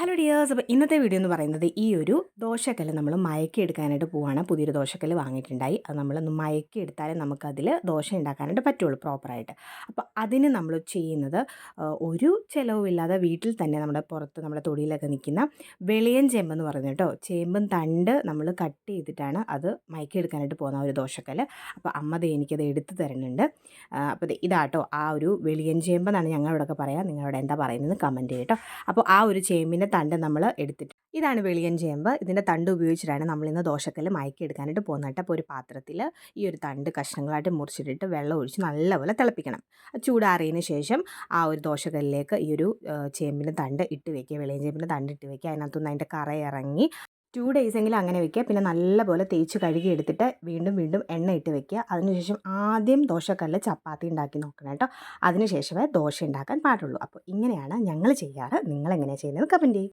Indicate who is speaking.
Speaker 1: Hello dears അപ്പോൾ ഇന്നത്തെ video എന്ന് പറയുന്നത് ഈ ഒരു ദോശക്കല്ല് നമ്മൾ മയക്കി എടുക്കാനായിട്ട് പോവാണ്. പുതിയൊരു ദോശക്കല്ല് വാങ്ങിയിട്ടുണ്ടായി. അത് നമ്മളൊന്ന് മയക്കി എടുത്താലേ നമുക്കതിൽ ദോശ ഉണ്ടാക്കാനായിട്ട് പറ്റുള്ളൂ പ്രോപ്പറായിട്ട് അപ്പോൾ അതിന് നമ്മൾ ചെയ്യുന്നത് ഒരു ചിലവുമില്ലാതെ വീട്ടിൽ തന്നെ നമ്മുടെ പുറത്ത് നമ്മുടെ തൊടിയിലൊക്കെ നിൽക്കുന്ന വെളിയൻ ചേമ്പെന്ന് പറയുന്നത് കേട്ടോ. ചേമ്പും തണ്ട് നമ്മൾ കട്ട് ചെയ്തിട്ടാണ് അത് മയക്കി എടുക്കാനായിട്ട് പോകുന്ന ഒരു ദോശക്കല്ല്. അപ്പോൾ അമ്മ ദേ എനിക്കത് എടുത്തു തരുന്നുണ്ട്. അപ്പോൾ ഇതാട്ടോ ആ ഒരു വെളിയൻ ചേമ്പെന്നാണ് ഞങ്ങളിവിടെയൊക്കെ പറയാം. നിങ്ങളിവിടെ എന്താ പറയുന്നത് കമന്റ് ചെയ്യട്ടോ അപ്പോൾ ആ ഒരു ചേമ്പിന്റെ തണ്ട് നമ്മൾ എടുത്തിട്ട് ഇതാണ് വെളിയൻ ചേമ്പ്. ഇതിന്റെ തണ്ട് ഉപയോഗിച്ചിട്ടാണ് നമ്മൾ ഇന്ന് ദോശക്കല്ല് മയക്കി എടുക്കാനായിട്ട് പോകുന്നത് അപ്പോൾ ഒരു പാത്രത്തിൽ ഈ ഒരു തണ്ട് കഷ്ണങ്ങളായിട്ട് മുറിച്ചിട്ടിട്ട് വെള്ളം ഒഴിച്ച് നല്ലപോലെ തിളപ്പിക്കണം. ചൂടാറിയതിന് ശേഷം ആ ഒരു ദോശക്കല്ലിലേക്ക് ഈ ഒരു ചേമ്പിന്റെ തണ്ട് ഇട്ട് വെക്കുക. വെളിയൻ ചേമ്പിന്റെ തണ്ട് ഇട്ട് വെക്കുക. അതിനകത്തുനിന്ന് അതിന്റെ കറ ഇറങ്ങി ടു ഡേയ്സ് എങ്കിലും അങ്ങനെ വെക്കുക. പിന്നെ നല്ലപോലെ തേച്ച് കഴുകി എടുത്തിട്ട് വീണ്ടും വീണ്ടും എണ്ണ ഇട്ട് വെക്കുക. അതിനുശേഷം ആദ്യം ദോശക്കല്ല് ചപ്പാത്തി ഉണ്ടാക്കി നോക്കണം കേട്ടോ. അതിനുശേഷമേ ദോശ ഉണ്ടാക്കാൻ പാടുള്ളൂ. അപ്പോൾ ഇങ്ങനെയാണ് ഞങ്ങൾ ചെയ്യാറ്. നിങ്ങൾ എങ്ങനെയാണ് ചെയ്യുന്നത്? കമന്റ് ചെയ്യും.